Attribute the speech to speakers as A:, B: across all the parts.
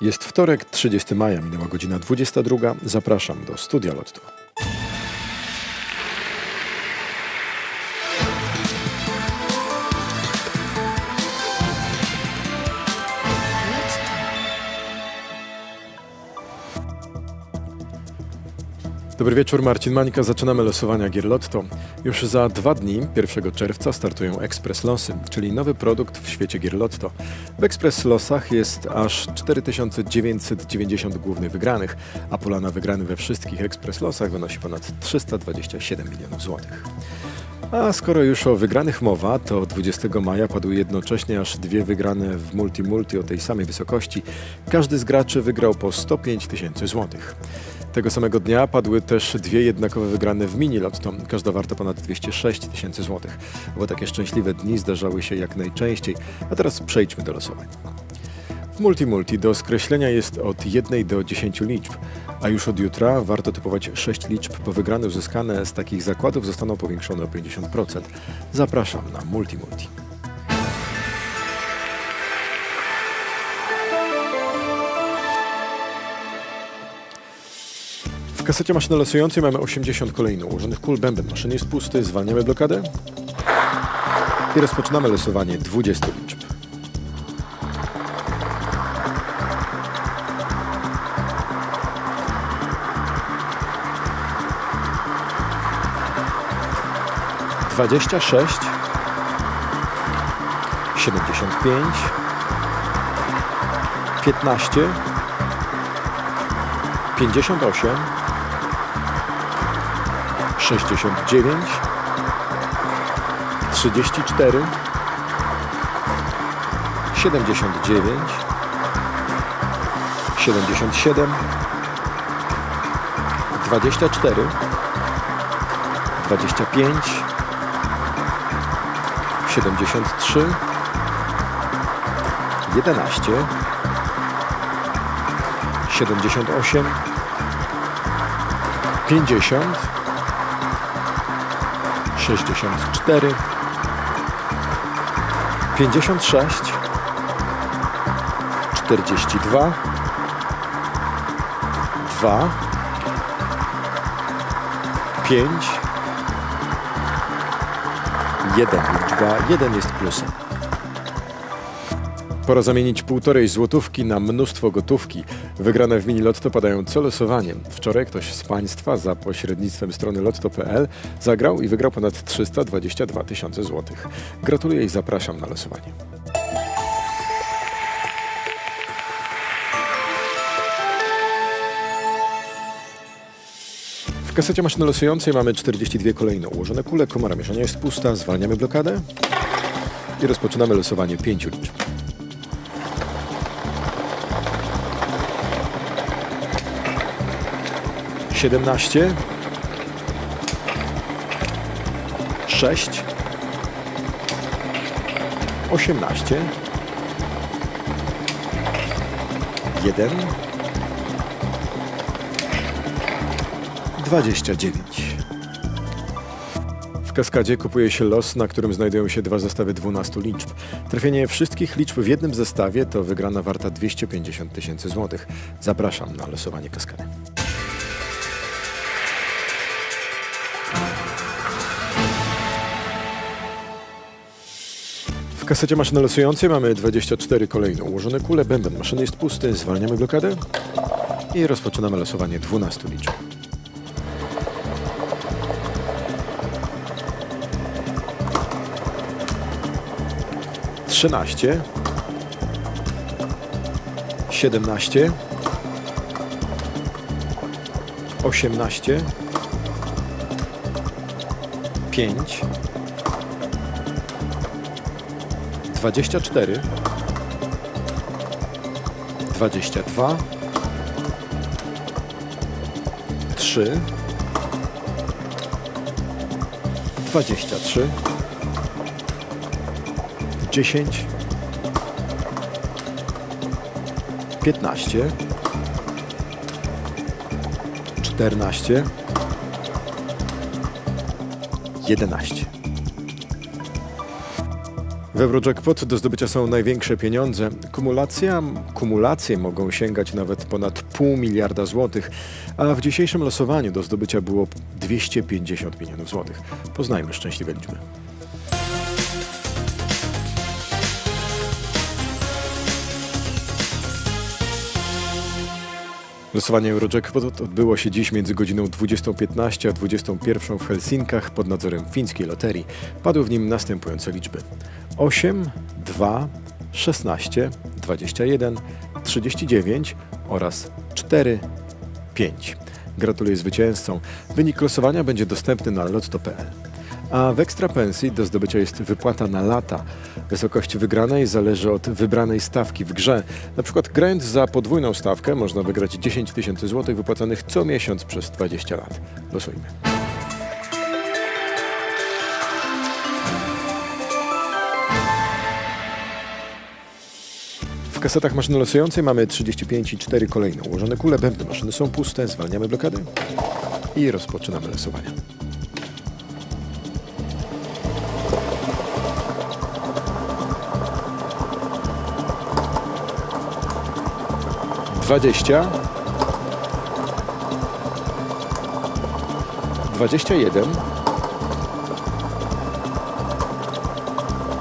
A: Jest wtorek, 30 maja, minęła godzina 22. Zapraszam do Studia Lotto. Dobry wieczór, Marcin Mańka. Zaczynamy losowania gier Lotto. Już za dwa dni, 1 czerwca, startują Express Losy, czyli nowy produkt w świecie gier Lotto. W Express Losach jest aż 4990 głównych wygranych, a pola na wygrany we wszystkich Express Losach wynosi ponad 327 milionów złotych. A skoro już o wygranych mowa, to 20 maja padły jednocześnie aż dwie wygrane w multi-multi o tej samej wysokości. Każdy z graczy wygrał po 105 tysięcy złotych. Tego samego dnia padły też dwie jednakowe wygrane w mini lotto, każda warta ponad 206 tysięcy złotych. Bo takie szczęśliwe dni zdarzały się jak najczęściej. A teraz przejdźmy do losowań. W multi-multi do skreślenia jest od 1 do 10 liczb, a już od jutra warto typować 6 liczb, bo wygrane uzyskane z takich zakładów zostaną powiększone o 50%. Zapraszam na multi-multi. Kasecie maszyny losującej mamy 80 kolejno ułożonych kul. Bęben maszyny jest pusty, zwalniamy blokadę i rozpoczynamy losowanie 20 liczb. Dwadzieścia sześć, siedemdziesiąt pięć, piętnaście, pięćdziesiąt osiem, 69 34 79 77 24 25 73 11 78 50 64 56 42 2 5 1 liczba 1 jest plusem. Pora zamienić półtorej złotówki na mnóstwo gotówki. Wygrane w mini lotto padają co losowanie. Wczoraj ktoś z Państwa za pośrednictwem strony lotto.pl zagrał i wygrał ponad 322 tysiące złotych. Gratuluję i zapraszam na losowanie. W kasecie maszyny losującej mamy 42 kolejno ułożone kule. Komora mieszania jest pusta. Zwalniamy blokadę i rozpoczynamy losowanie pięciu liczb. Siedemnaście, sześć, osiemnaście, jeden, dwadzieścia dziewięć. W kaskadzie kupuje się los, na którym znajdują się dwa zestawy 12 liczb. Trafienie wszystkich liczb w jednym zestawie to wygrana warta 250 tysięcy złotych. Zapraszam na losowanie kaskady. Kasecie maszyny losującej mamy 24 kolejno ułożone kule. Bęben maszyny jest pusty. Zwalniamy blokadę i rozpoczynamy losowanie 12 liczb. Trzynaście, siedemnaście, osiemnaście, pięć, dwadzieścia cztery, dwadzieścia dwa, trzy, dwadzieścia trzy, dziesięć, piętnaście, czternaście, jedenaście. W Eurojackpot do zdobycia są największe pieniądze. Kumulacja, kumulacje mogą sięgać nawet ponad pół miliarda złotych, a w dzisiejszym losowaniu do zdobycia było 250 milionów złotych. Poznajmy szczęśliwe liczby. Losowanie Eurojackpot odbyło się dziś między godziną 20.15 a 21.00 w Helsinkach pod nadzorem fińskiej loterii. Padły w nim następujące liczby: 8, 2, 16, 21, 39 oraz 4, 5. Gratuluję zwycięzcom. Wynik losowania będzie dostępny na lotto.pl. A w ekstra pensji do zdobycia jest wypłata na lata. Wysokość wygranej zależy od wybranej stawki w grze. Na przykład grając za podwójną stawkę można wygrać 10 tysięcy złotych wypłacanych co miesiąc przez 20 lat. Losujmy. W kasetach maszyny losującej mamy 35 i 4 kolejne ułożone kule. Bębny maszyny są puste. Zwalniamy blokady i rozpoczynamy losowanie. Dwadzieścia. Dwadzieścia jeden.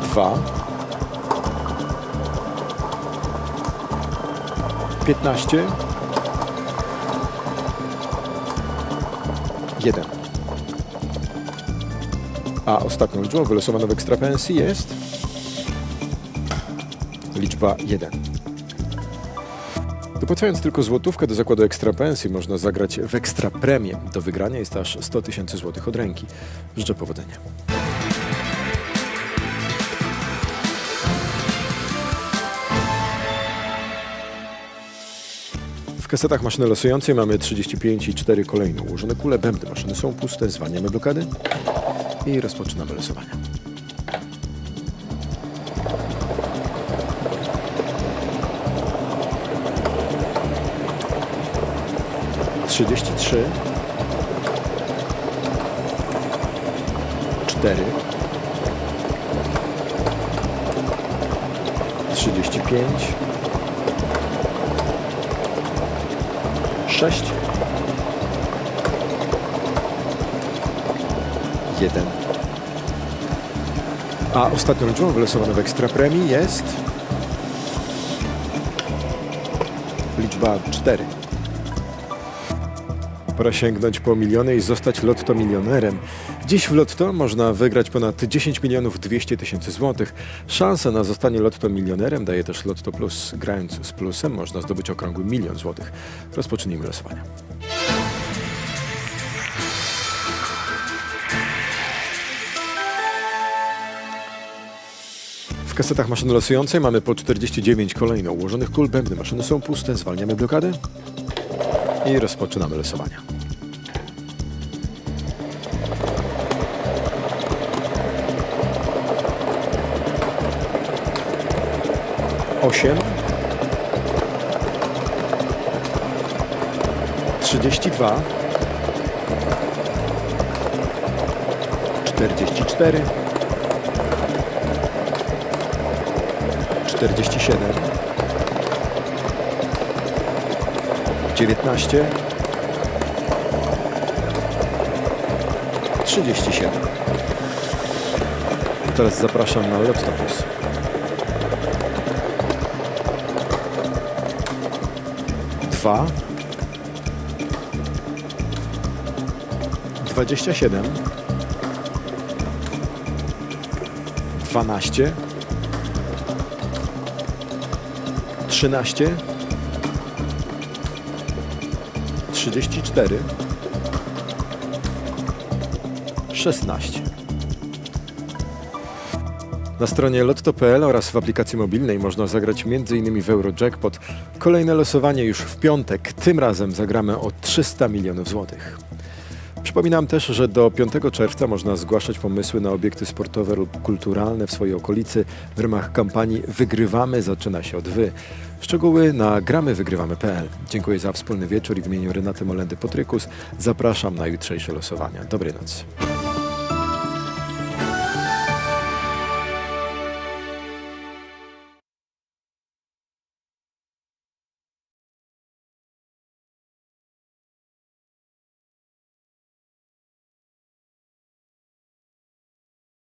A: Dwa. Piętnaście. Jeden. A ostatnią liczbą wylosowaną w ekstrapensji jest liczba 1. Dopłacając tylko złotówkę do zakładu ekstrapensji można zagrać w ekstra premię. Do wygrania jest aż 100 tysięcy złotych od ręki. Życzę powodzenia. W kasetach maszyny losującej mamy 35 i 4 kolejne ułożone kule. Bębny maszyny są puste. Zwalniamy blokady i rozpoczynamy losowanie. Trzydzieści trzy, cztery, trzydzieści pięć, sześć, jeden. A ostatnią liczbą wylosowaną w ekstra premii jest? Liczba 4. Pora sięgnąć po miliony i zostać lotto milionerem. Dziś w lotto można wygrać ponad 10 milionów 200 tysięcy złotych. Szansę na zostanie lotto milionerem daje też Lotto Plus. Grając z plusem można zdobyć okrągły milion złotych. Rozpocznijmy losowanie. W kasetach maszyny losującej mamy po 49 kolejno ułożonych kul. Bębny maszyny są puste. Zwalniamy blokady i rozpoczynamy losowania. Osiem. Trzydzieści dwa. Czterdzieści cztery. Czterdzieści siedem. Dziewiętnaście, trzydzieści siedem. Teraz zapraszam na Lotto Plus. Dwa, dwadzieścia siedem, dwanaście, trzynaście. 34 16 Na stronie lotto.pl oraz w aplikacji mobilnej można zagrać m.in. w Eurojackpot. Kolejne losowanie już w piątek. Tym razem zagramy o 300 milionów złotych. Przypominam też, że do 5 czerwca można zgłaszać pomysły na obiekty sportowe lub kulturalne w swojej okolicy w ramach kampanii Wygrywamy zaczyna się od Wy. Szczegóły na gramywygrywamy.pl. Dziękuję za wspólny wieczór i w imieniu Renaty Molendy-Potrykus zapraszam na jutrzejsze losowania. Dobrej nocy.